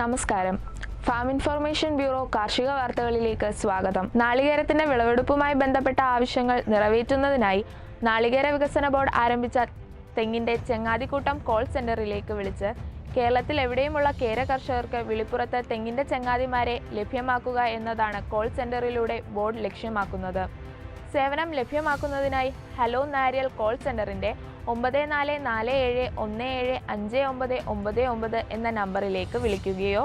നമസ്കാരം. Farm information bureau കാർഷിക വാർത്തകളിലേക്ക് സ്വാഗതം. നാളികേരത്തിന്റെ വിളവെടുപ്പുമായി ബന്ധപ്പെട്ട ആവശ്യങ്ങൾ നിറവേറ്റുന്നതിനായി നാളികേര വികസന ബോർഡ് ആരംഭിച്ച തെങ്ങിന്റെ ചെങ്ങാതിക്കൂട്ടം കോൾ സെന്ററിലേക്ക് വിളിച്ച് കേരളത്തിൽ എവിടെയുമുള്ള കേര കർഷകർക്ക് വിളിപ്പുറത്ത് തെങ്ങിന്റെ ചെങ്ങാതിമാരെ ലഭ്യമാക്കുക എന്നതാണ് കോൾ സെന്ററിലൂടെ ബോർഡ് ലക്ഷ്യമാക്കുന്നത്. സേവനം ലഭ്യമാക്കുന്നതിനായി ഹലോ നാരിയൽ കോൾ സെന്ററിന്റെ ഒമ്പത് നാല് നാല് ഏഴ് ഒന്ന് ഏഴ് അഞ്ച് ഒമ്പത് ഒമ്പത് ഒമ്പത് എന്ന നമ്പറിലേക്ക് വിളിക്കുകയോ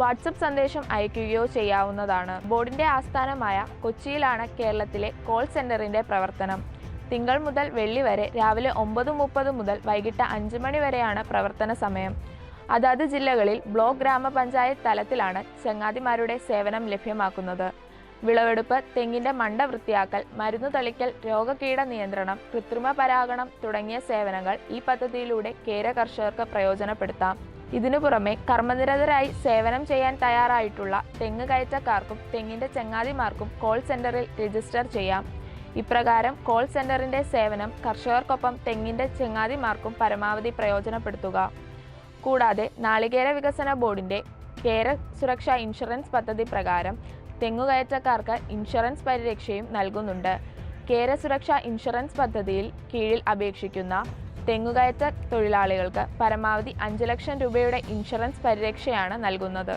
വാട്സപ്പ് സന്ദേശം അയക്കുകയോ ചെയ്യാവുന്നതാണ്. ബോർഡിന്റെ ആസ്ഥാനമായ കൊച്ചിയിലാണ് കേരളത്തിലെ കോൾ സെന്ററിന്റെ പ്രവർത്തനം. തിങ്കൾ മുതൽ വെള്ളി വരെ രാവിലെ ഒമ്പത് മുപ്പത് മുതൽ വൈകിട്ട് അഞ്ച് മണി വരെയാണ് പ്രവർത്തന സമയം. അതാത് ജില്ലകളിൽ ബ്ലോക്ക് ഗ്രാമപഞ്ചായത്ത് തലത്തിലാണ് ചങ്ങാതിമാരുടെ സേവനം ലഭ്യമാക്കുന്നത്. വിളവെടുപ്പ് തെങ്ങിന്റെ മണ്ട വൃത്തിയാക്കൽ മരുന്നു തളിക്കൽ രോഗകീട നിയന്ത്രണം കൃത്രിമ പരാഗണം തുടങ്ങിയ സേവനങ്ങൾ ഈ പദ്ധതിയിലൂടെ കേര കർഷകർക്ക് പ്രയോജനപ്പെടുത്താം. ഇതിനു പുറമെ കർമ്മനിരതരായി സേവനം ചെയ്യാൻ തയ്യാറായിട്ടുള്ള തെങ്ങ് കയറ്റക്കാർക്കും തെങ്ങിന്റെ ചങ്ങാതിമാർക്കും കോൾ സെന്ററിൽ രജിസ്റ്റർ ചെയ്യാം. ഇപ്രകാരം കോൾ സെന്ററിന്റെ സേവനം കർഷകർക്കൊപ്പം തെങ്ങിന്റെ ചങ്ങാതിമാർക്കും പരമാവധി പ്രയോജനപ്പെടുത്തുക. കൂടാതെ നാളികേര വികസന ബോർഡിന്റെ കേര സുരക്ഷാ ഇൻഷുറൻസ് പദ്ധതി പ്രകാരം തെങ്ങുകയറ്റക്കാർക്ക് ഇൻഷുറൻസ് പരിരക്ഷയും നൽകുന്നുണ്ട്. കേര സുരക്ഷ ഇൻഷുറൻസ് പദ്ധതിയിൽ കീഴിൽ അപേക്ഷിക്കുന്ന തെങ്ങുകയറ്റ തൊഴിലാളികൾക്ക് പരമാവധി അഞ്ച് ലക്ഷം രൂപയുടെ ഇൻഷുറൻസ് പരിരക്ഷയാണ് നൽകുന്നത്.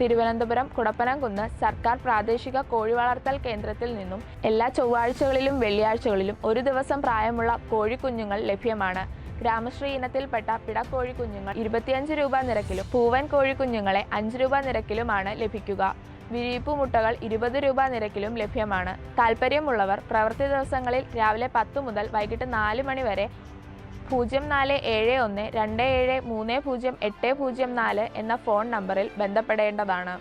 തിരുവനന്തപുരം കുടപ്പനംകുന്ന് സർക്കാർ പ്രാദേശിക കോഴി വളർത്തൽ കേന്ദ്രത്തിൽ നിന്നും എല്ലാ ചൊവ്വാഴ്ചകളിലും വെള്ളിയാഴ്ചകളിലും ഒരു ദിവസം പ്രായമുള്ള കോഴിക്കുഞ്ഞുങ്ങൾ ലഭ്യമാണ്. ഗ്രാമശ്രീ ഇനത്തിൽപ്പെട്ട പിടക്കോഴിക്കുഞ്ഞുങ്ങൾ ഇരുപത്തിയഞ്ച് രൂപ നിരക്കിലും പൂവൻ കോഴിക്കുഞ്ഞുങ്ങളെ അഞ്ച് രൂപ നിരക്കിലുമാണ് ലഭിക്കുക. വിരിയിപ്പ് മുട്ടകൾ ഇരുപത് രൂപ നിരക്കിലും ലഭ്യമാണ്. താല്പര്യമുള്ളവർ പ്രവൃത്തി ദിവസങ്ങളിൽ രാവിലെ പത്ത് മുതൽ വൈകിട്ട് നാല് മണി വരെ പൂജ്യം നാല് ഏഴ് ഒന്ന് രണ്ട് ഏഴ് മൂന്ന് പൂജ്യം എട്ട് പൂജ്യം നാല് എന്ന ഫോൺ നമ്പറിൽ ബന്ധപ്പെടേണ്ടതാണ്.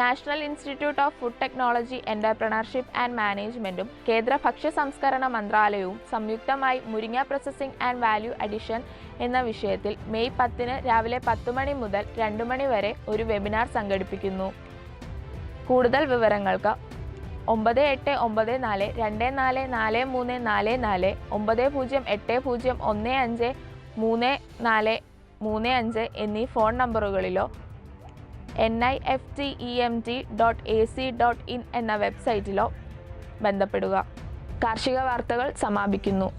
National Institute of Food Technology Entrepreneurship and മാനേജ്മെന്റും കേന്ദ്ര ഭക്ഷ്യ സംസ്കരണ മന്ത്രാലയവും സംയുക്തമായി മുരിങ്ങ പ്രോസസ്സിംഗ് ആൻഡ് വാല്യൂ അഡിഷൻ എന്ന വിഷയത്തിൽ മെയ് പത്തിന് രാവിലെ പത്ത് മണി മുതൽ രണ്ട് മണി വരെ ഒരു വെബിനാർ സംഘടിപ്പിക്കുന്നു. കൂടുതൽ വിവരങ്ങൾക്ക് ഒമ്പത് എട്ട് ഒമ്പത് നാല് രണ്ട് നാല് നാല് മൂന്ന് നാല് നാല് ഒമ്പത് പൂജ്യം എട്ട് പൂജ്യം ഒന്ന് അഞ്ച് മൂന്ന് നാല് മൂന്ന് അഞ്ച് എന്നീ phone നമ്പറുകളിലോ N I F T E M T dot A C dot in എന്ന വെബ്സൈറ്റിലോ ബന്ധപ്പെടുക. കാർഷിക വാർത്തകൾ സമാപിക്കുന്നു.